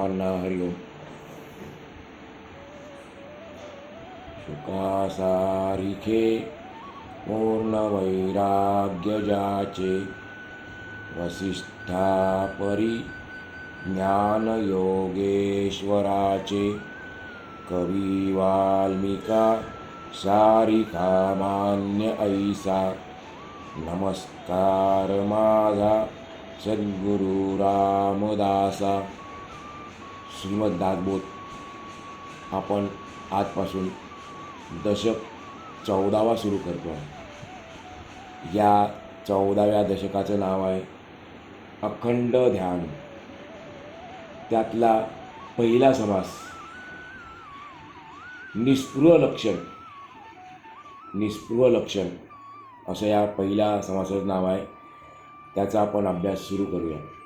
सर्वांना हरिओम. सुखासारिखे पूर्ण वैराग्यजाचे वसिष्ठापरी ज्ञान योगेश्वराचे कवी वाल्मिका सारिका मान्य ऐसा. नमस्कार माझा सद्गुरु रामदासा. श्रीमद दासबोध आपण आजपासून दशक चौदावा सुरू करतो आहे. या चौदाव्या दशकाचं नाव आहे अखंड ध्यान. त्यातला पहिला समास निस्पृह लक्षण निस्पृह लक्षण असं या पहिल्या समासाचं नाव आहे. त्याचा आपण अभ्यास सुरू करूया.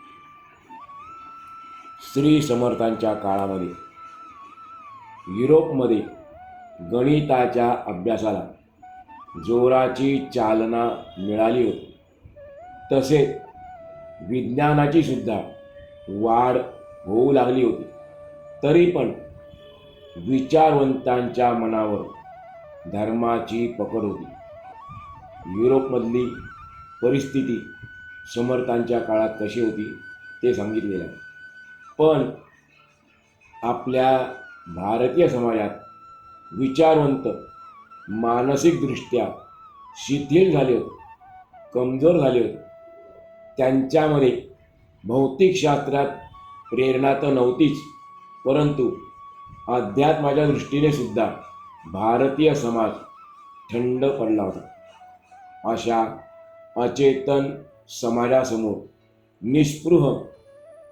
श्री समर्थांच्या काळामध्ये युरोपमध्ये गणिताच्या अभ्यासाला जोराची चालना मिळाली होती. तसेच विज्ञानाची सुद्धा वाढ होऊ लागली होती. तरी पण विचारवंतांच्या मनावर धर्माची पकड होती. युरोपमधली परिस्थिती समर्थांच्या काळात कशी होती ते सांगितलेलं आहे. पण आपल्या भारतीय समाजात विचारवंत मानसिकदृष्ट्या शिथिल झाले होते कमजोर झाले होते. त्यांच्यामध्ये भौतिकशास्त्रात प्रेरणा तर नव्हतीच परंतु अध्यात्माच्या दृष्टीने सुद्धा भारतीय समाज थंड पडला होता. अशा अचेतन समाजासमोर निस्पृह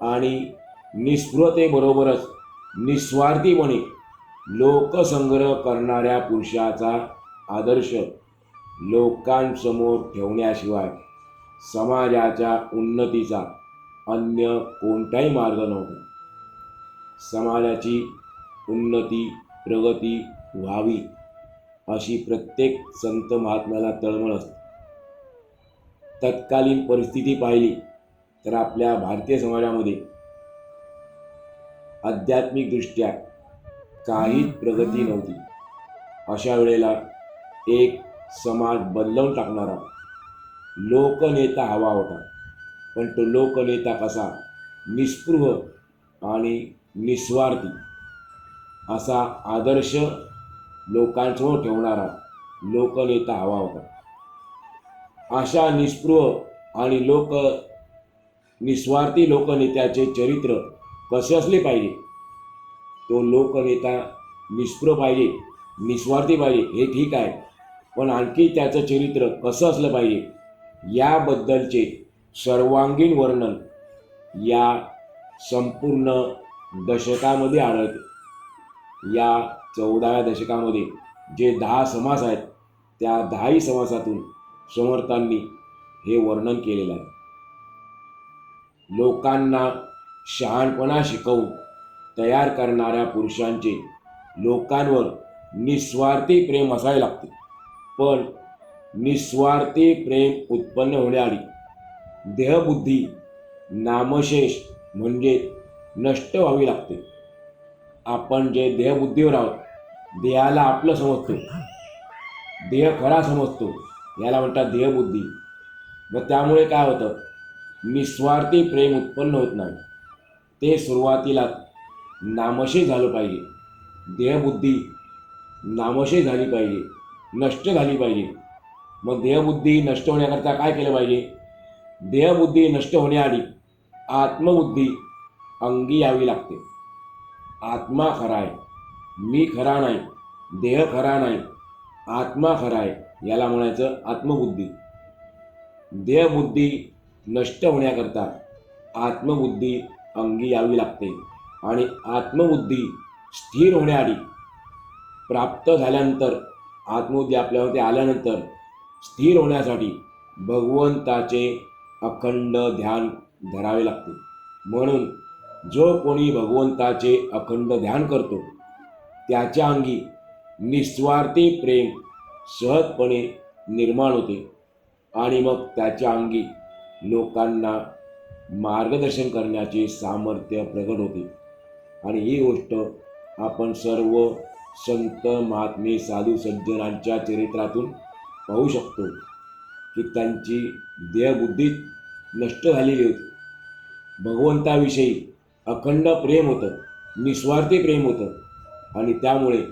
आणि निस्पृहतेबरोबरच निस्वार्थीपणे लोकसंग्रह करणाऱ्या पुरुषाचा आदर्श लोकांसमोर ठेवण्याशिवाय समाजाच्या उन्नतीचा अन्य कोणताही मार्ग नव्हता. समाजाची उन्नती प्रगती व्हावी अशी प्रत्येक संत महात्म्याला तळमळ असते. तत्कालीन परिस्थिती पाहिली तर आपल्या भारतीय समाजामध्ये आध्यात्मिकदृष्ट्या काहीच प्रगती नव्हती. अशा वेळेला एक समाज बदलवून टाकणारा लोकनेता हवा होता. पण तो लोकनेता कसा? निस्पृह आणि निस्वार्थी असा आदर्श लोकांसमोर ठेवणारा लोकनेता हवा होता. अशा निस्पृह आणि लोक निस्वार्थी लोकनेत्याचे चरित्र कसे असले पाहिजे? तो लोकनेता निस्पृह पाहिजे निस्वार्थी पाहिजे हे ठीक आहे. पण आणखी त्याचं चरित्र कसं असलं पाहिजे? याबद्दलचे सर्वांगीण वर्णन या संपूर्ण दशकामध्ये आढळते. या चौदाव्या दशकामध्ये जे दहा समास आहेत त्या दहाही समासातून समर्थांनी हे वर्णन केलेलं आहे. लोकांना शहाणपणा शिकवून तयार करणाऱ्या पुरुषांचे लोकांवर निस्वार्थी प्रेम असावे लागते. पण निस्वार्थी प्रेम उत्पन्न होण्याआधी देहबुद्धी नामशेष म्हणजे नष्ट व्हावी लागते. आपण जे देहबुद्धीवर आहोत देहाला आपलं समजतो. देह खरा समजतो याला म्हणतात देहबुद्धी. मग त्यामुळे काय होतं? निस्वार्थी प्रेम उत्पन्न होत नाही. ते सुरुवातीला नामशे झालं पाहिजे. देहबुद्धी नामशे झाली पाहिजे. नष्ट झाली पाहिजे. मग देहबुद्धी नष्ट होण्याकरता काय केलं पाहिजे? देहबुद्धी नष्ट होण्याआधी आत्मबुद्धी अंगी यावी लागते. आत्मा खरा आहे. मी खरा नाही. देह खरा नाही. आत्मा खरा आहे. याला म्हणायचं आत्मबुद्धी. देहबुद्धी नष्ट होण्याकरता आत्मबुद्धी अंगी यावी लागते आणि आत्मबुद्धी स्थिर होण्याआधी प्राप्त झाल्यानंतर आत्मबुद्धी आपल्यावरती आल्यानंतर स्थिर होण्यासाठी भगवंताचे अखंड ध्यान धरावे लागते. म्हणून जो कोणी भगवंताचे अखंड ध्यान करतो त्याच्या अंगी निस्वार्थी प्रेम सहजपणे निर्माण होते आणि मग त्याच्या अंगी लोकांना मार्गदर्शन करण्याचे सामर्थ्य प्रगट होते. आणि ही गोष्ट आपण सर्व संत महात्मे साधू सज्जनांच्या चरित्रातून पाहू शकतो की त्यांची देहबुद्धी नष्ट झालेली होती. भगवंताविषयी अखंड प्रेम होतं निस्वार्थी प्रेम होतं आणि त्यामुळे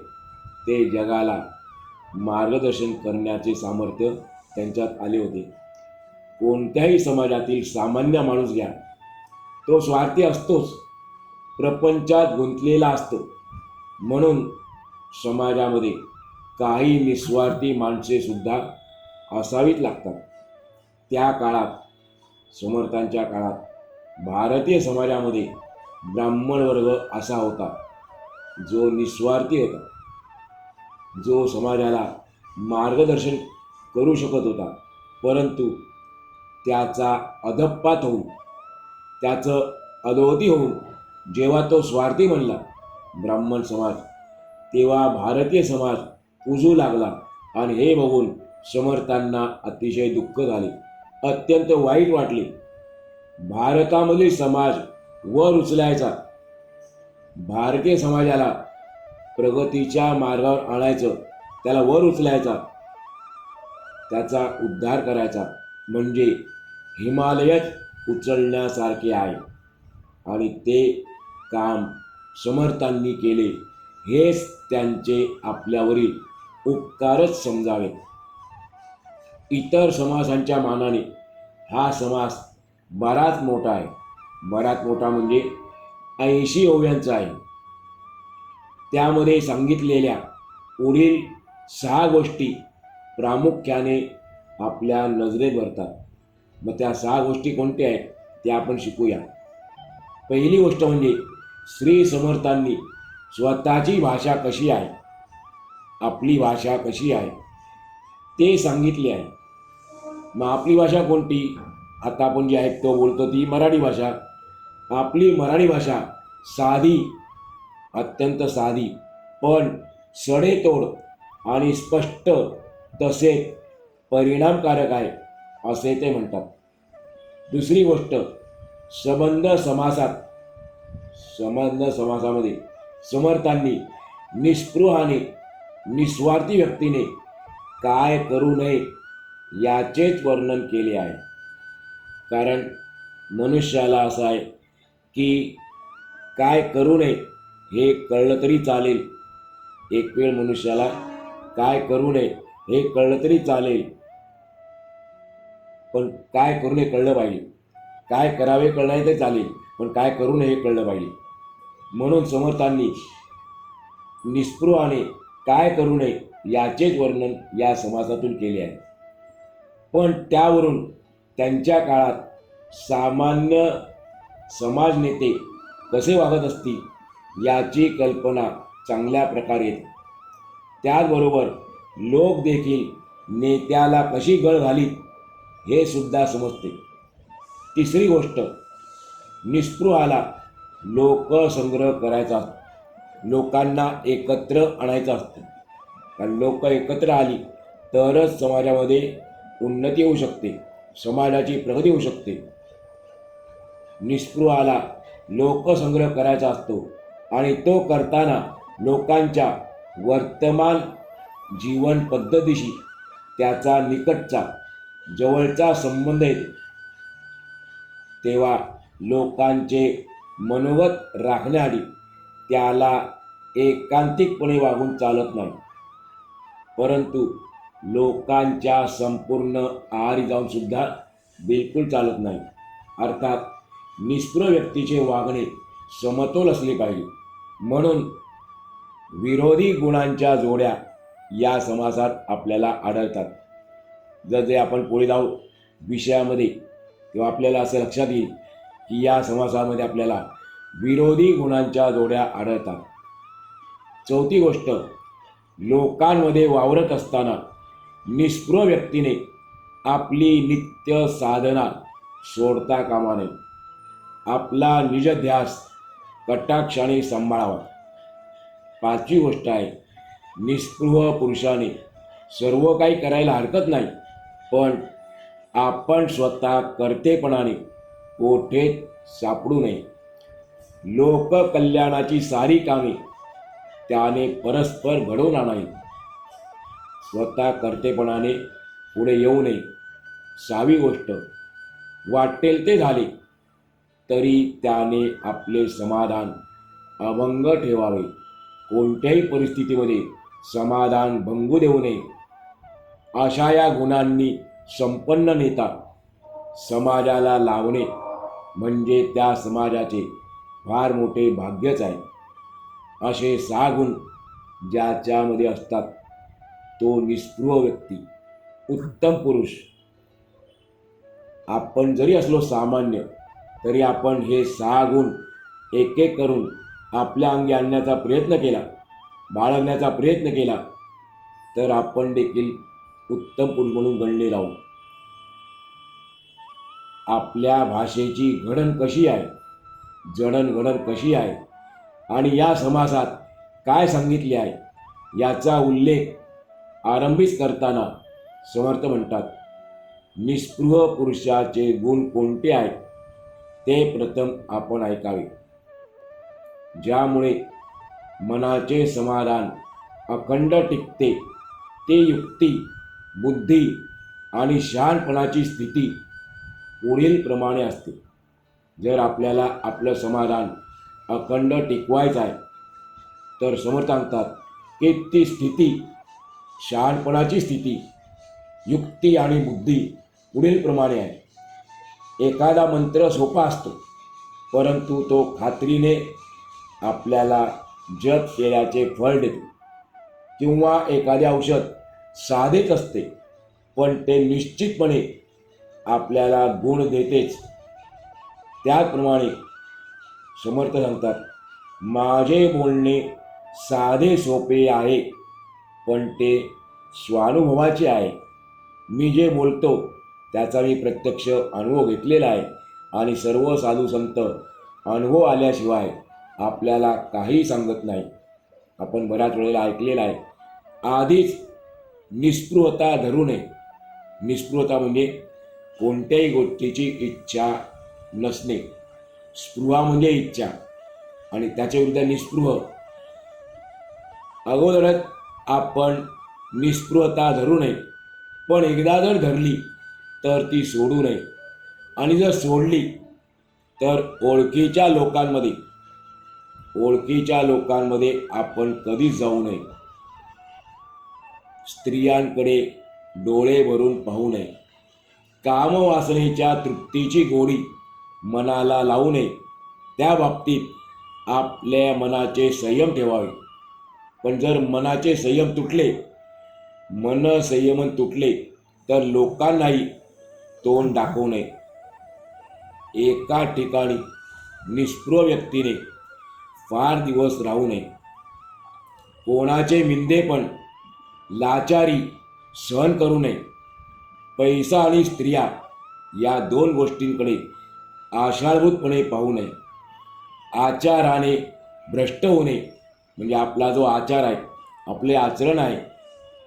ते जगाला मार्गदर्शन करण्याचे सामर्थ्य त्यांच्यात आले होते. कोणत्याही समाजातील सामान्य माणूस घ्या. तो स्वार्थी असतोच. प्रपंचात गुंतलेला असतो. म्हणून समाजामध्ये काही निस्वार्थी माणसेसुद्धा असावीत असावीच लागतात. त्या काळात समर्थांच्या काळात भारतीय समाजामध्ये ब्राह्मण वर्ग असा होता. जो निस्वार्थी होता. जो समाजाला मार्गदर्शन करू शकत होता. परंतु त्याचा अधप्पात होऊन त्याचं अधोगती होऊन जेव्हा तो स्वार्थी म्हणला ब्राह्मण समाज तेव्हा भारतीय समाज पुजू लागला आणि हे बघून समर्थांना अतिशय दुःख झाले. अत्यंत वाईट वाटले. भारतामधील समाज वर उचलायचा. भारतीय समाजाला प्रगतीच्या मार्गावर आणायचं त्याला वर उचलायचा त्याचा उद्धार करायचा. म्हणजे हिमालयच उचलण्यासारखे आहे. आणि ते काम समर्थांनी केले हेच त्यांचे आपल्यावरील उपकारच समजावे इतर समासांच्या मानाने हा समास बराच मोठा आहे. बराच मोठा म्हणजे ऐंशी ओव्यांचा आहे. त्यामध्ये सांगितलेल्या पुढील सहा गोष्टी प्रामुख्याने आपल्या नजरेत भरतात. मग त्या सहा गोष्टी कोणत्या आहेत त्या आपण शिकूया. पहिली गोष्ट म्हणजे श्री समर्थांनी स्वतःची भाषा कशी आहे आपली भाषा कशी आहे ते सांगितले आहे. मग आपली भाषा कोणती? आता आपण जी ऐकतो बोलतो ती मराठी भाषा. आपली मराठी भाषा साधी अत्यंत साधी पण सडेतोड आणि स्पष्ट तसेच परिणामकारक आहे असे ते म्हणतात. दुसरी गोष्ट संबंध समासात संबंध समासामध्ये समर्थांनी निष्पृहाने निस्वार्थी व्यक्तीने काय करू नये याचेच वर्णन केले आहे. कारण मनुष्याला असं आहे की काय करू नये हे कळलं तरी चालेल. एक वेळ मनुष्याला काय करू नये हे कळलं तरी चालेल. पण काय करू नये कळलं पाहिजे. काय करावे कळलं नाही ते चालेल पण काय करू नये हे कळलं पाहिजे. म्हणून समर्थांनी निस्पृहाने काय करू नये याचेच वर्णन या समाजातून केले आहे. पण त्यावरून त्यांच्या काळात सामान्य समाज नेते कसे वागत असतील याची कल्पना चांगल्या प्रकारे येते. त्याचबरोबर लोक देखील नेत्याला कशी गळ घालीत हे सुद्धा समजते. तिसरी गोष्ट निस्पृहाला लोकसंग्रह करायचा असतो. लोकांना एकत्र आणायचं असतं. कारण लोक एकत्र आली तरच समाजामध्ये उन्नती होऊ शकते समाजाची प्रगती होऊ शकते. निस्पृहाला लोकसंग्रह करायचा असतो आणि तो करताना लोकांच्या वर्तमान जीवन पद्धतीशी त्याचा निकटचा जवळचा संबंध येतो तेव्हा लोकांचे मनोगत राखण्याआधी त्याला एकांतिकपणे वागून चालत नाही. परंतु लोकांच्या संपूर्ण आहारी जाऊन सुद्धा बिलकुल चालत नाही. अर्थात निष्प्र व्यक्तीचे वागणे समतोल असले पाहिजे. म्हणून विरोधी गुणांच्या जोड्या या समासात आपल्याला आढळतात. जर ते आपण पुढे जाऊ विषयामध्ये किंवा आपल्याला असं लक्षात येईल की या समासामध्ये आपल्याला विरोधी गुणांच्या जोड्या आढळतात. चौथी गोष्ट लोकांमध्ये वावरत असताना निस्पृह व्यक्तीने आपली नित्य साधना सोडता कामा नये. आपला निजध्यास कटाक्षाने सांभाळावा. पाचवी गोष्ट आहे निस्पृह पुरुषाने सर्व काही करायला हरकत नाही. पण आपण स्वतः कर्तेपणाने कोठेत सापडू नये. लोककल्याणाची सारी कामे त्याने परस्पर घडवून आणावी स्वतः कर्तेपणाने पुढे येऊ नये. सावी गोष्ट वाटेल ते झाले तरी त्याने आपले समाधान अभंग ठेवावे. कोणत्याही परिस्थितीमध्ये समाधान भंगू देऊ नये. अशा या गुणांनी संपन्न नेता समाजाला लावणे म्हणजे त्या समाजाचे फार मोठे भाग्यच आहे. असे सहा गुण ज्याच्यामध्ये असतात तो निस्पृह व्यक्ती उत्तम पुरुष. आपण जरी असलो सामान्य तरी आपण हे सहा गुण एक एक करून आपल्या अंगी आणण्याचा प्रयत्न केला बाळगण्याचा प्रयत्न केला तर आपण देखील उत्तम पुरुष म्हणून गणले जाऊ आपल्या भाषेची घडण कशी आहे? जडणघडण कशी आहे? आणि या समासात काय सांगितले आहे? याचा उल्लेख आरंभीच करताना समर्थ म्हणतात निस्पृह पुरुषाचे गुण कोणते आहेत? ते प्रथम आपण ऐकावे. ज्यामुळे मनाचे समाधान अखंड टिकते ते युक्ती बुद्धी आणि शहाणपणाची स्थिती पुढीलप्रमाणे असते. जर आपल्याला आपलं समाधान अखंड टिकवायचं आहे तर समोर सांगतात की ती स्थिती शहाणपणाची स्थिती युक्ती आणि बुद्धी पुढीलप्रमाणे आहे. एखादा मंत्र सोपा असतो परंतु तो खात्रीने आपल्याला जप केल्याचे फळ देतो. किंवा एखादे औषध साधेच असते. पण ते निश्चितपणे आपल्याला गुण देतेच. त्याचप्रमाणे समर्थ सांगतात माझे बोलणे साधे सोपे आहे पण ते स्वानुभवाचे आहे. मी जे बोलतो त्याचा मी प्रत्यक्ष अनुभव घेतलेला आहे आणि सर्व साधू संत अनुभव आल्याशिवाय आपल्याला काही सांगत नाही. आपण बऱ्याच वेळेला ऐकलेलं आहे. आधीच निस्पृहता धरू नये. निस्पृहता म्हणजे कोणत्याही गोष्टीची इच्छा नसणे. स्पृहा म्हणजे इच्छा आणि त्याच्या विरुद्ध निस्पृह. अगोदरच आपण निस्पृहता धरू नये. पण एकदा जर धरली तर ती सोडू नये. आणि जर सोडली तर ओळखीच्या लोकांमध्ये ओळखीच्या लोकांमध्ये आपण कधीच जाऊ नये. स्त्रियांकडे डोळे भरून पाहू नये. कामवासनेच्या तृप्तीची गोडी मनाला लावू नये. त्या बाबतीत आपल्या मनाचे संयम ठेवावे. पण जर मनाचे संयम तुटले मन संयमन तुटले तर लोकांनाही तोंड दाखवू नये. एका ठिकाणी निष्प्र व्यक्तीने फार दिवस राहू नये. कोणाचे मिंदे पण लाचारी सहन करू नये. पैसा आणि स्त्रिया या दोन गोष्टींकडे आषाढभूतपणे पाहू नये. आचाराने भ्रष्ट होणे म्हणजे आपला जो आचार आहे आपले आचरण आहे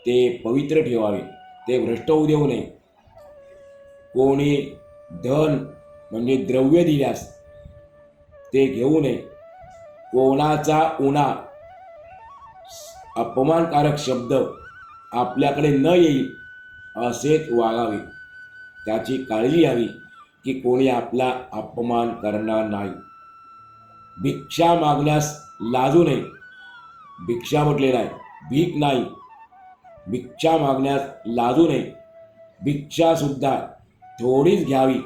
ते पवित्र ठेवावे. ते भ्रष्ट होऊ देऊ नये. कोणी धन म्हणजे द्रव्य दिल्यास ते घेऊ नये. कोणाचा उणा अपमानकारक शब्द आपल्याकडे न येईल असेच वागावे. त्याची काळजी घ्यावी की कोणी आपला अपमान करणार नाही. भिक्षा मागण्यास लाजू नये. भिक्षा म्हटलेला आहे भीक नाही. भिक्षा मागण्यास लाजू नये. भिक्षासुद्धा थोडीच घ्यावी.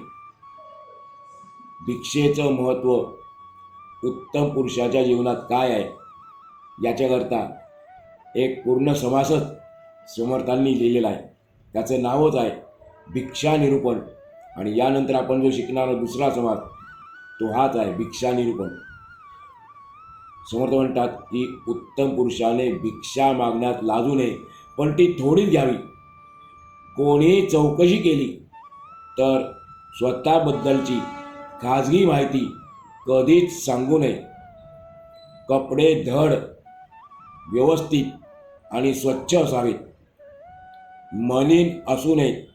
भिक्षेचं महत्त्व उत्तम पुरुषाच्या जीवनात काय आहे? याच्याकरता एक पूर्ण समासच समर्थांनी लिहिलेला आहे. त्याचं नावच आहे भिक्षा निरूपण. आणि यानंतर आपण जो शिकणारा दुसरा समाज तो हाच आहे भिक्षा निरूपण. समर्थ म्हणतात की उत्तम पुरुषाने भिक्षा मागण्यात लाजू नये पण ती थोडीच घ्यावी. कोणी चौकशी केली तर स्वतःबद्दलची खाजगी माहिती कधीच सांगू नये. कपडे धड व्यवस्थित आणि स्वच्छ असावेत. मलिन असू नये.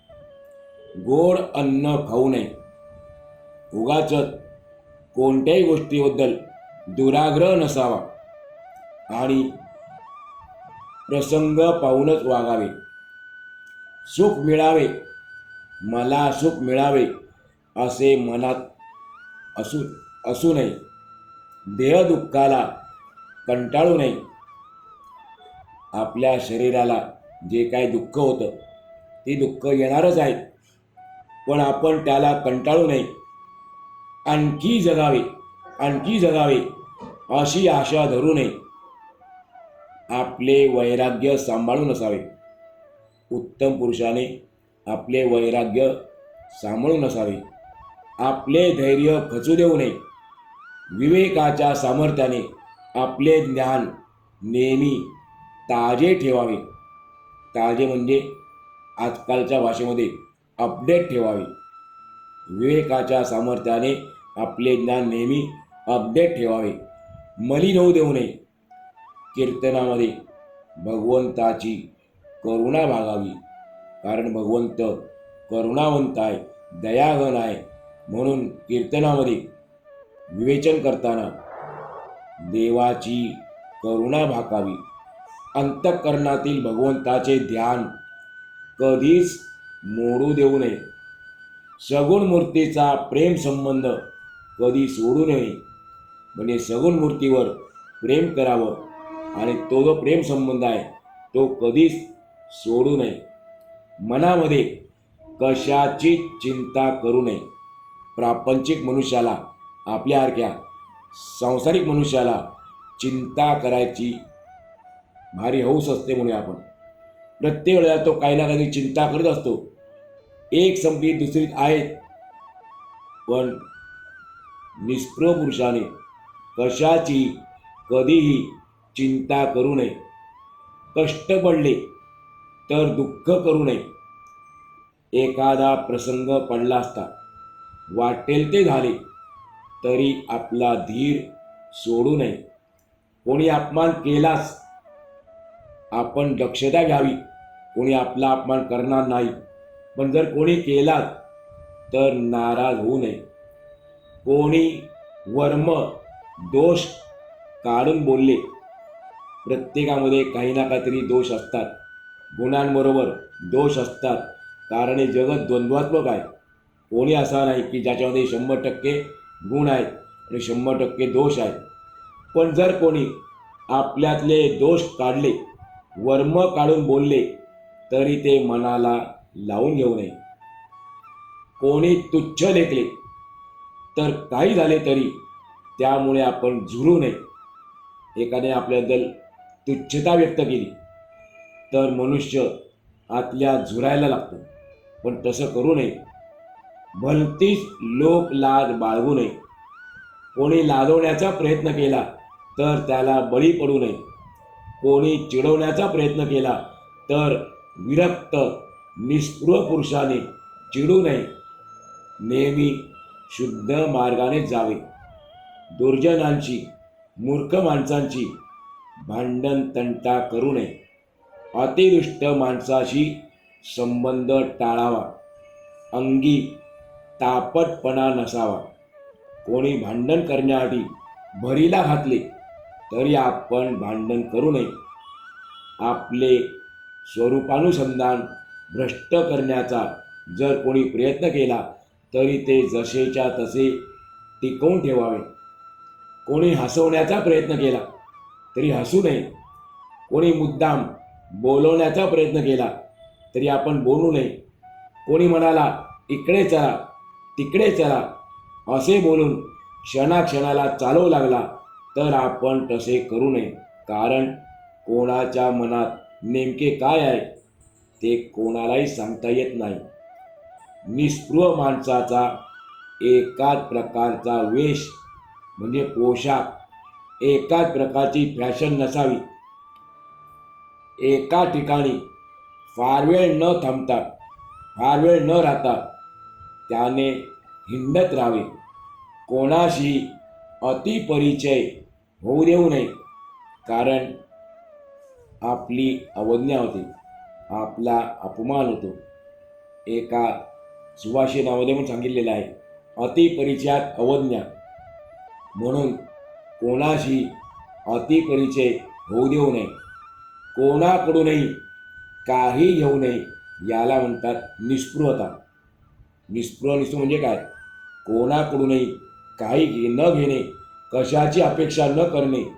गोड अन्न खाऊ नये. उगाच कोणत्याही गोष्टीबद्दल दुराग्रह नसावा आणि प्रसंग पाहूनच वागावे. सुख मिळावे. मला सुख मिळावे असे मनात असू असू नये. देहदुःखाला कंटाळू नये. आपल्या शरीराला जे काय दुःख होतं ते दुःख येणारच आहे. पण आपण त्याला कंटाळू नये. आणखी जगावे आणखी जगावे अशी आशा धरू नये. आपले वैराग्य सांभाळून असावे. उत्तम पुरुषाने आपले वैराग्य सांभाळून असावे. आपले धैर्य खचू देऊ नये. विवेकाच्या सामर्थ्याने आपले ज्ञान नेहमी ताजे ठेवावे. ताजे म्हणजे आजकालच्या भाषेमध्ये अपडेट ठेवावे. विवेकाच्या सामर्थ्याने आपले ज्ञान नेहमी अपडेट ठेवावे. मलिन होऊ देऊ नये. कीर्तनामध्ये भगवंताची करुणा भागावी. कारण भगवंत करुणावंत आहे दयाघन आहे. म्हणून कीर्तनामध्ये विवेचन करताना देवाची करुणा भाकावी अंतःकरणातील भगवंताचे ध्यान कधीच मोडू देऊ नये. सगुण मूर्तीचा प्रेम संबंध कधी सोडू नये. म्हणजे सगुण मूर्तीवर प्रेम करावं आणि तो जो प्रेम संबंध आहे तो कधीच सोडू नये. मनामध्ये कशाची चिंता करू नये. प्रापंचिक मनुष्याला आपल्यासारख्या सांसारिक मनुष्याला चिंता करायची भारी हौस असते म्हणूया आपण. प्रत्येक वेळेला तो काही ना काही चिंता करत असतो. एक संपली दुसरीत आहेत पण निष्प्रह पुरुषाने कशाची कधीही चिंता करू नये. कष्ट पडले तर दुःख करू नये. एखादा प्रसंग पडला असता वाटेल ते झाले तरी आपला धीर सोडू नये. कोणी अपमान केलाच आपण दक्षता घ्यावी. कोणी आपला अपमान करणार नाही. पण जर कोणी केला तर नाराज होऊ नये. कोणी वर्म दोष काढून बोलले प्रत्येकामध्ये काही ना काहीतरी दोष असतात. गुणांबरोबर दोष असतात. कारण हे जगत द्वंद्वात्मक आहे. कोणी असा नाही की ज्याच्यामध्ये शंभर टक्के गुण आहेत आणि शंभर टक्के दोष आहेत. पण जर कोणी आपल्यातले दोष काढले वर्म काढून बोलले तरी ते मनाला लावून घेऊ नये. कोणी तुच्छ लेखले तर काही झाले तरी त्यामुळे आपण झुरू नये. एकाने आपल्याबद्दल तुच्छता व्यक्त केली तर मनुष्य आतल्या झुरायला लागतो. पण तसं करू नये. भलतीच लोक लाज बाळगू नये. कोणी लादवण्याचा प्रयत्न केला तर त्याला बळी पडू नये. कोणी चिडवण्याचा प्रयत्न केला तर विरक्त निस्पृह पुरुषाने चिडू नये. नेहमी शुद्ध मार्गाने जावे. दुर्जनांची मूर्ख माणसांची भांडण तंटा करू नये. अतिदुष्ट माणसाशी संबंध टाळावा. अंगी तापटपणा नसावा. कोणी भांडण करण्याआधी भरीला घातले तरी आपण भांडण करू नये. आपले स्वरूपानुसंधान भ्रष्ट करण्याचा जर कोणी प्रयत्न केला तरी ते जसेच्या तसे टिकवून ठेवावे. कोणी हसवण्याचा प्रयत्न केला तरी हसू नये. कोणी मुद्दाम बोलवण्याचा प्रयत्न केला तरी आपण बोलू नये. कोणी म्हणाला इकडे चला तिकडे चला असे बोलून क्षणाक्षणाला चालवू लागला. तर आपण तसे करू नये. कारण कोणाच्या मनात नेमके काय आहे ते कोणालाही सांगता येत नाही. निस्पृह माणसाचा एकाच प्रकारचा वेश म्हणजे पोशाख एकाच प्रकारची फॅशन नसावी. एका ठिकाणी फार वेळ न थांबता फार वेळ न राहता त्याने हिंडत राहावे. कोणाशी अतिपरिचय होऊ देऊ नये. कारण आपली अवज्ञा होते. आपला अपमान होतो. एका सुभाषितामध्ये पण सांगितलेलं आहे. अतिपरिचयात अवज्ञा. म्हणून कोणाशी अतिपरिचय होऊ देऊ नये. कोणाकडूनही काही घेऊ नये याला म्हणतात निस्पृहता. निस्पृह निस्पृह म्हणजे काय? कोणाकडूनही काही घे न घेणे कशाची अपेक्षा न करणे.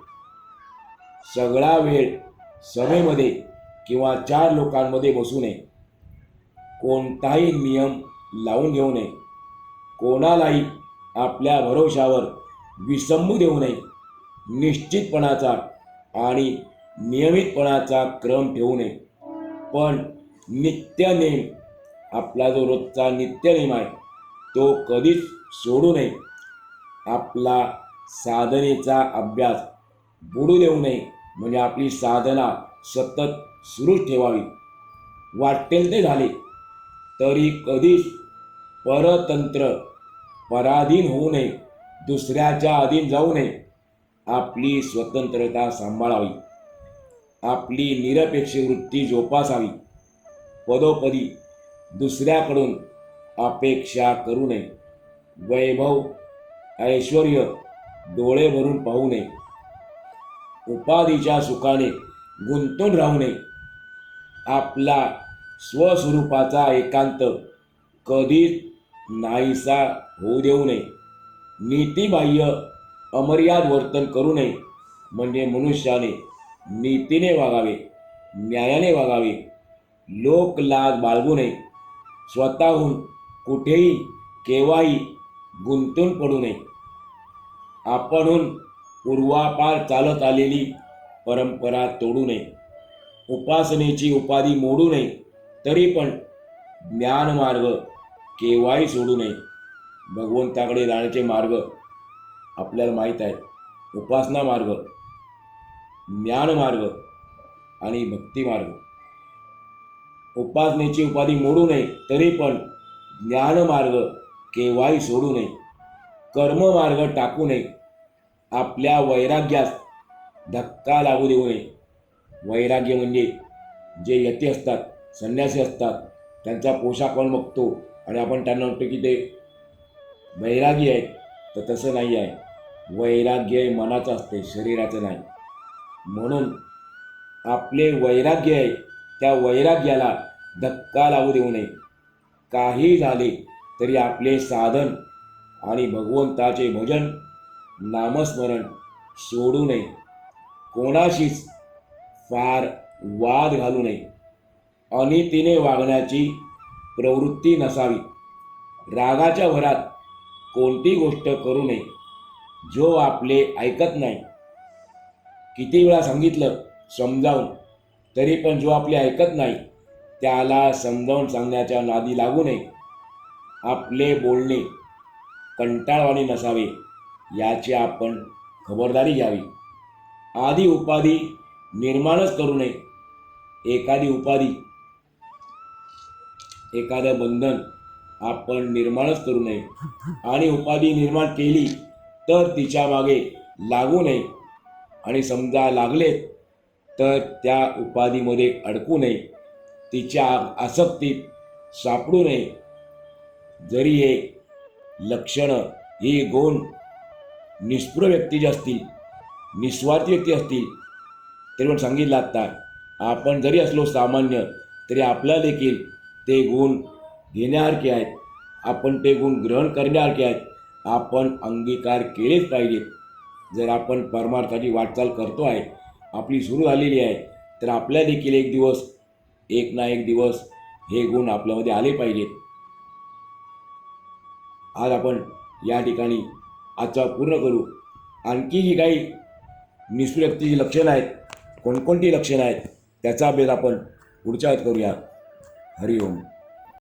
सगळा वेळ सभेमध्ये किंवा चार लोकांमध्ये बसू नये. कोणताही नियम लावून घेऊ नये. कोणालाही आपल्या भरोशावर विसंबू देऊ नये. निश्चितपणाचा आणि नियमितपणाचा क्रम ठेवू नये. पण नित्यनेम आपला जो रोजचा नित्यनेम आहे तो कधीच सोडू नये. आपला साधनेचा अभ्यास बुडू देऊ नये म्हणजे आपली साधना सतत सुरूच ठेवावी. वाटेल ते झाले तरी कधीच परतंत्र पराधीन होऊ नये दुसऱ्याच्या अधीन जाऊ नये. आपली स्वतंत्रता सांभाळावी. आपली निरपेक्ष वृत्ती जोपासावी. पदोपदी दुसऱ्याकडून अपेक्षा करू नये. वैभव ऐश्वर डोळे भरून पाहू नये. उपाधीच्या सुखाने गुंतून राहू नये. आपला स्वस्वरूपाचा एकांत कधीच नाहीसा होऊ देऊ नये. नीतिबाह्य अमर्याद वर्तन करू नये. म्हणजे मनुष्याने नीतीने वागावे न्यायाने वागावे. लोकलाज बाळगू नये. स्वतःहून कुठेही केव्हाही गुंतून पडू नये. आपणहून पूर्वापार चालत आलेली परंपरा तोडू नये. उपासनेची उपाधी मोडू नये तरी पण ज्ञानमार्ग केव्हाही सोडू नये. भगवंताकडे जाण्याचे मार्ग आपल्याला माहीत आहेत. उपासना मार्ग ज्ञानमार्ग आणि भक्तिमार्ग उपासनेची उपाधी मोडू नये तरी पण ज्ञानमार्ग केव्हाही सोडू नये. कर्ममार्ग टाकू नये. आपल्या वैराग्यास धक्का लागू देऊ नये. वैराग्य म्हणजे जे यती असतात संन्यासी असतात त्यांचा पोशाख आपण बघतो आणि आपण त्यांना म्हणतो की ते वैरागी आहे तर तसं नाही आहे. वैराग्य हे मनाचं असते शरीराचं नाही. म्हणून आपले वैराग्य आहे त्या वैराग्याला धक्का लागू देऊ नये. काही झाले तरी आपले साधन आणि भगवंताचे भजन नामस्मरण सोडू नये. कोणाशीच फार वाद घालू नये. अनितीने वागण्याची प्रवृत्ती नसावी. रागाच्या भरात कोणती गोष्ट करू नये जो आपले ऐकत नाही. किती वेळा सांगितलं समजावून. तरी पण जो आपले ऐकत नाही त्याला समजावून सांगण्याच्या नादी लागू नये. आपले बोलणे कंटाळवाणी नसावे याची आपण खबरदारी घ्यावी. आधी उपाधी निर्माणच करू नये. एखादी उपाधी एखादं बंधन आपण निर्माणच करू नये. आणि उपाधी निर्माण केली तर तिच्यामागे लागू नये. आणि समजा लागले तर त्या उपाधीमध्ये अडकू नये. तिच्या आसक्तीत सापडू नये. जरी हे लक्षणं ही गुण निष्प्र व्यक्ती असतील निस्वार्थी व्यक्ती असतील तरी पण सांगितलं आत्ता आपण जरी असलो सामान्य तरी आपला देखील ते गुण घेण्यासारखे आहेत. आपण ते गुण ग्रहण करण्यासारखे आहेत. आपण अंगीकार केलेच पाहिजेत जर आपण परमार्थाची वाटचाल करतो आहे आपली सुरू झालेली आहे तर आपल्या देखील एक दिवस एक ना एक दिवस हे गुण आपल्यामध्ये आले पाहिजेत. आज आपण या ठिकाणी आजचा पूर्ण करू. आणखी जी काही निष्प्रव्यक्तीची लक्षणं आहेत कोणकोणती लक्षणं आहेत त्याचा अभ्यास आपण पुढच्या वेळेत करूया. हरिओम.